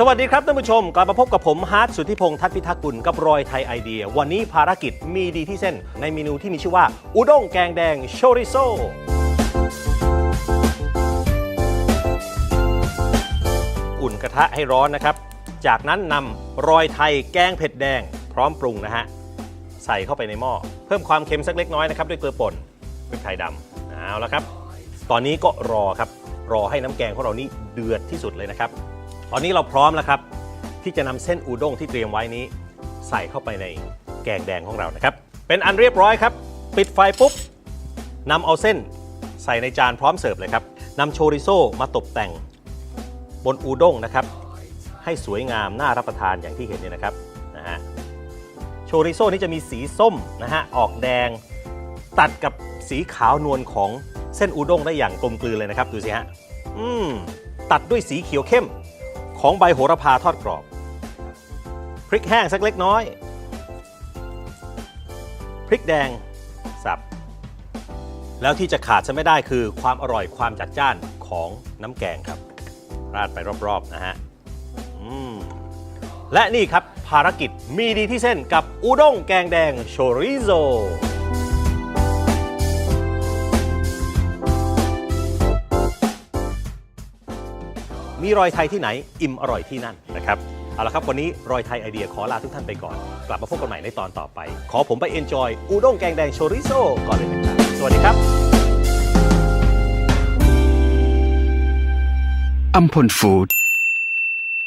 สวัสดีครับท่านผู้ชม กลับมาพบกับผมฮาร์ดสุทธิพงษ์ทัศน์พิทักษ์กุลกับรอยไทยไอเดีย วันนี้ภารกิจมีดีที่เส้น ในเมนูที่มีชื่อว่า อุด้งแกงแดงโชริโซอุ่นกระทะให้ร้อนนะครับ จากนั้นนำรอยไทยแกงเผ็ดแดง พร้อมปรุงนะฮะ ใส่เข้าไปในหม้อเพิ่มความเค็มสักเล็กน้อยนะครับด้วยเกลือป่นพริกไทยดำเอาละครับ ตอนนี้ก็รอครับรอให้น้ำแกงของเรานี่เดือดที่สุดเลยนะครับ ตอนนี้เราพร้อมแล้วครับ ที่จะนำเส้นอูด้งที่เตรียมไว้นี้ ใส่เข้าไปในแกงแดงของเรานะครับ เป็นอันเรียบร้อยครับ ปิดไฟปุ๊บนำเอาเส้นใส่ในจานพร้อมเสิร์ฟเลยครับนำโชริโซมาตกแต่งบนอูด้งนะครับ ให้สวยงามน่ารับประทานอย่างที่เห็นเนี่ยนะครับนะฮะโชริโซนี่จะมีสีส้มนะฮะออกแดง ตัดกับสีขาวนวลของเส้นอูด้งได้อย่างกลมกลืนเลยนะครับ ดูสิฮะอืมตัดด้วยสีเขียวเข้ม ของใบโหระพาทอดกรอบ พริกแห้งสักเล็กน้อย พริกแดงสับ แล้วที่จะขาดจะไม่ได้คือความอร่อยความจัดจ้านของน้ำแกงครับ ราดไปรอบ ๆ นะฮะและนี่ครับภารกิจมีดีที่เส้นกับอุด้งแกงแดงโชริโซ มีรอยไทยที่ไหน อิ่มอร่อยที่นั่นนะครับเอาละครับวันนี้รอยไทยไอเดียขอลาทุกท่านไปก่อน กลับมาพบกันใหม่ในตอนต่อไป ขอผมไปเอนจอยอูด้งแกงแดงโชริโซก่อนเลยนะครับสวัสดีครับอัมพลฟู้ด